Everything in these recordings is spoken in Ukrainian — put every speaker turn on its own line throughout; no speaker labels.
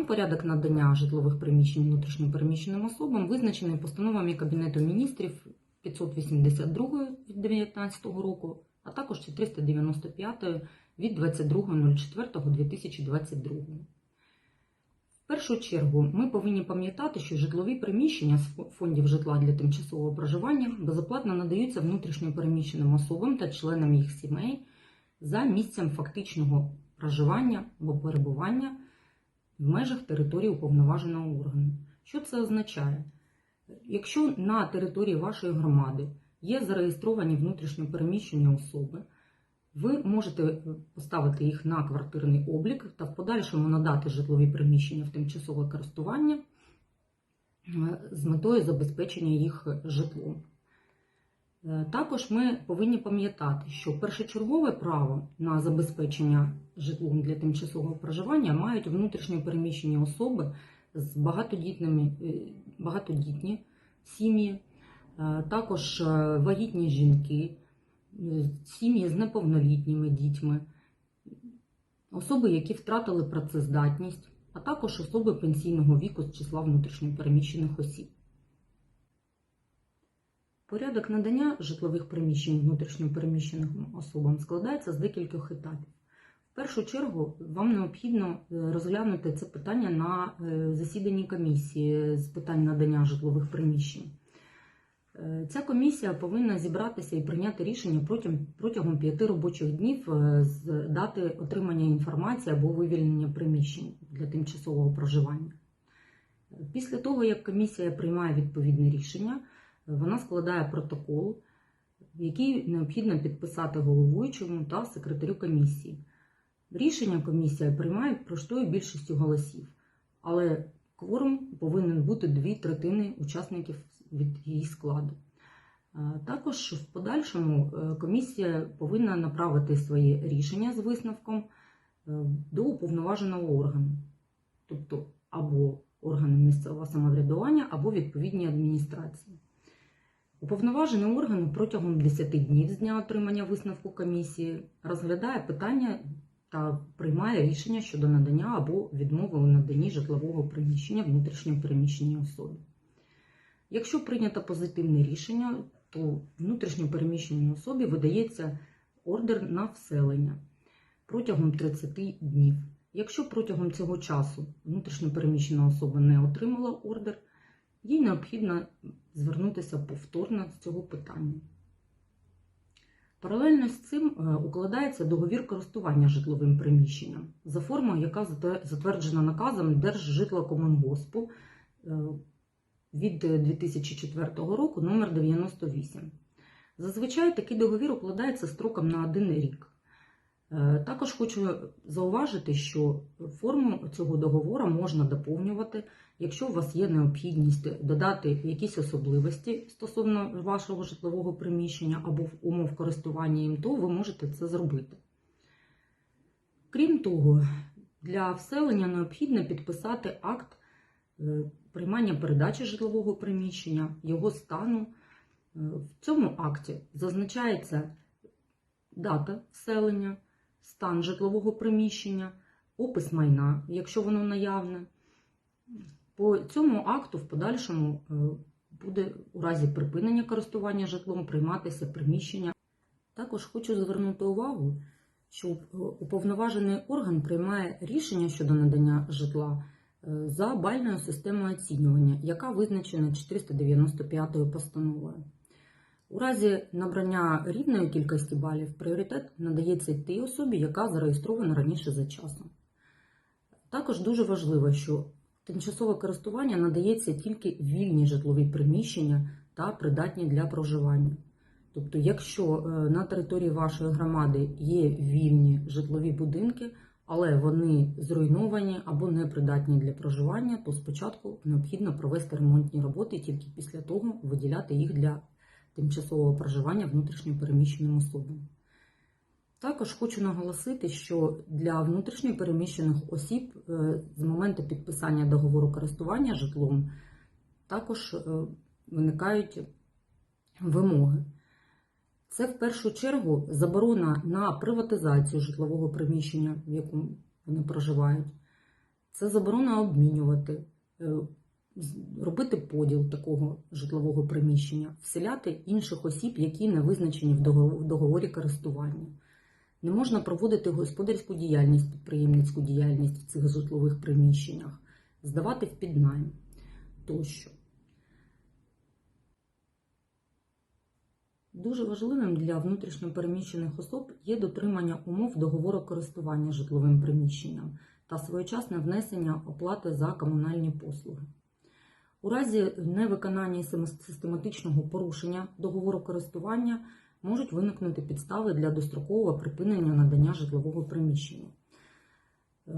Сам порядок надання житлових приміщень внутрішньопереміщеним особам визначений постановами Кабінету міністрів 582 від 2019 року, а також 495 від 22.04.2022. В першу чергу ми повинні пам'ятати, що житлові приміщення з фондів житла для тимчасового проживання безоплатно надаються внутрішньопереміщеним особам та членам їх сімей за місцем фактичного проживання або перебування в межах території уповноваженого органу. Що це означає? Якщо на території вашої громади є зареєстровані внутрішньопереміщені особи, ви можете поставити їх на квартирний облік та в подальшому надати житлові приміщення в тимчасове користування е, з метою забезпечення їх житлом. Е, Також ми повинні пам'ятати, що першочергове право на забезпечення житлом для тимчасового проживання мають внутрішньо переміщені особи з багатодітними, е, багатодітні сім'ї, е, також вагітні жінки, сім'ї з неповнолітніми дітьми, особи, які втратили працездатність, а також особи пенсійного віку з числа внутрішньо переміщених осіб. Порядок надання житлових приміщень внутрішньопереміщеним особам складається з декількох етапів. В першу чергу вам необхідно е, розглянути це питання на е, засіданні комісії з питань надання житлових приміщень. Е, Ця комісія повинна зібратися і прийняти рішення протягом, протягом п'яти робочих днів з дати отримання інформації або вивільнення приміщень для тимчасового проживання. Після того, як комісія приймає відповідне рішення, вона складає протокол, який необхідно підписати головуючому та секретарю комісії. Рішення комісія приймає простою більшістю голосів, але кворум повинен бути дві третини учасників від її складу. Е, Також в подальшому е, комісія повинна направити своє рішення з висновком е, до уповноваженого органу, тобто або органу місцевого самоврядування, або відповідній адміністрації. Уповноважений орган протягом 10 днів з дня отримання висновку комісії розглядає питання та приймає рішення щодо надання або відмови у наданні житлового приміщення внутрішньо переміщеній особі. Якщо прийнято позитивне рішення, то внутрішньо переміщеній особі видається ордер на вселення протягом 30 днів. Якщо протягом цього часу внутрішньо переміщена особа не отримала ордер, їй необхідно звернутися повторно з цього питання. Паралельно з цим е, укладається договір користування житловим приміщенням за формою, яка затверджена наказом Держжитлокомунгоспу е, від 2004 року номер 98. Зазвичай такий договір укладається строком на один рік. Е, Також хочу зауважити, що форму цього договору можна доповнювати, якщо у вас є необхідність додати якісь особливості стосовно вашого житлового приміщення або умов користування їм, то ви можете це зробити. Крім того, для вселення необхідно підписати акт е, приймання передачі житлового приміщення, його стану. Е, В цьому акті зазначається дата вселення, стан житлового приміщення, опис майна, якщо воно наявне. По цьому акту в подальшому е, буде у разі припинення користування житлом прийматися приміщення. Також хочу звернути увагу, що е, уповноважений орган приймає рішення щодо надання житла е, за бальною системою оцінювання, яка визначена 495 постановою. У разі набрання рівної кількості балів пріоритет надається тій особі, яка зареєстрована раніше за часом. Також дуже важливо, що тимчасове користування надається тільки вільні житлові приміщення та придатні для проживання. Тобто, якщо е, на території вашої громади є вільні житлові будинки, але вони зруйновані або непридатні для проживання, то спочатку необхідно провести ремонтні роботи і тільки після того виділяти їх для тимчасового проживання внутрішньо переміщеним особам. Також хочу наголосити, що для внутрішньо переміщених осіб е, з моменту підписання договору користування житлом також е, виникають вимоги. Це в першу чергу заборона на приватизацію житлового приміщення, в якому вони проживають, Це заборона обмінювати, е, робити поділ такого житлового приміщення, вселяти інших осіб, які не визначені в договорі користування. Не можна проводити господарську діяльність, підприємницьку діяльність в цих житлових приміщеннях, здавати в піднайм тощо. Дуже важливим для внутрішньопереміщених особ є дотримання умов договору користування житловим приміщенням та своєчасне внесення оплати за комунальні послуги. У разі невиконання систематичного порушення договору користування можуть виникнути підстави для дострокового припинення надання житлового приміщення. Е,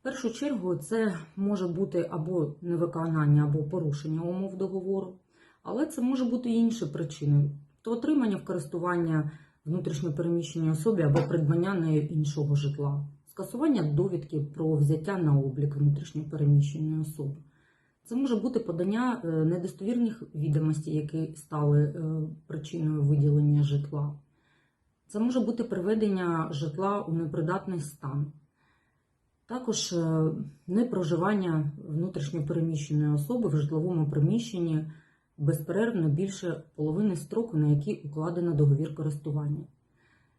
В першу чергу це може бути або невиконання, або порушення умов договору, але це може бути і інші причини, то отримання в користування внутрішньопереміщеній особі або придбання нею іншого житла, скасування довідки про взяття на облік внутрішньопереміщеної особи. Це може бути подання е, недостовірних відомостей, які стали е, причиною виділення житла. Це може бути приведення житла у непридатний стан. Також е, непроживання внутрішньопереміщеної особи в житловому приміщенні безперервно більше половини строку, на який укладено договір користування.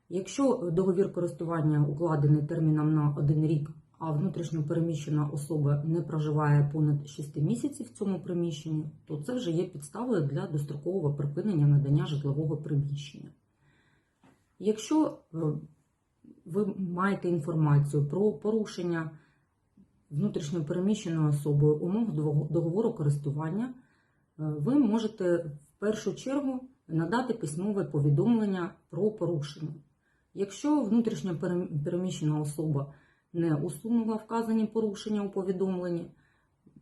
Якщо договір користування укладений терміном на один рік, а внутрішньопереміщена особа не проживає понад 6 місяців в цьому приміщенні, то це вже є підставою для дострокового припинення надання житлового приміщення. Якщо е, ви маєте інформацію про порушення внутрішньопереміщеною особою умов договору користування, е, ви можете в першу чергу надати письмове повідомлення про порушення. Якщо внутрішньо переміщена особа не усунула вказані порушення у повідомленні,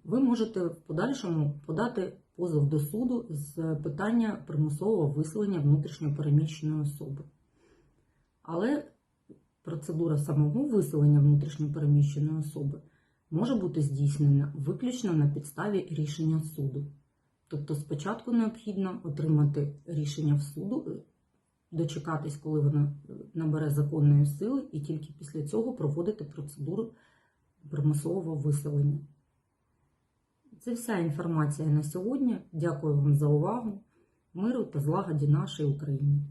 ви можете в подальшому подати позов до суду з питання примусового виселення внутрішньо переміщеної особи. Але процедура самого виселення внутрішньо переміщеної особи може бути здійснена виключно на підставі рішення суду. Тобто спочатку необхідно отримати рішення в суду, дочекатись, коли воно е, набере законної сили, і тільки після цього проводити процедуру примусового виселення. Це вся інформація на сьогодні. Дякую вам за увагу. Миру та злагоді нашій Україні.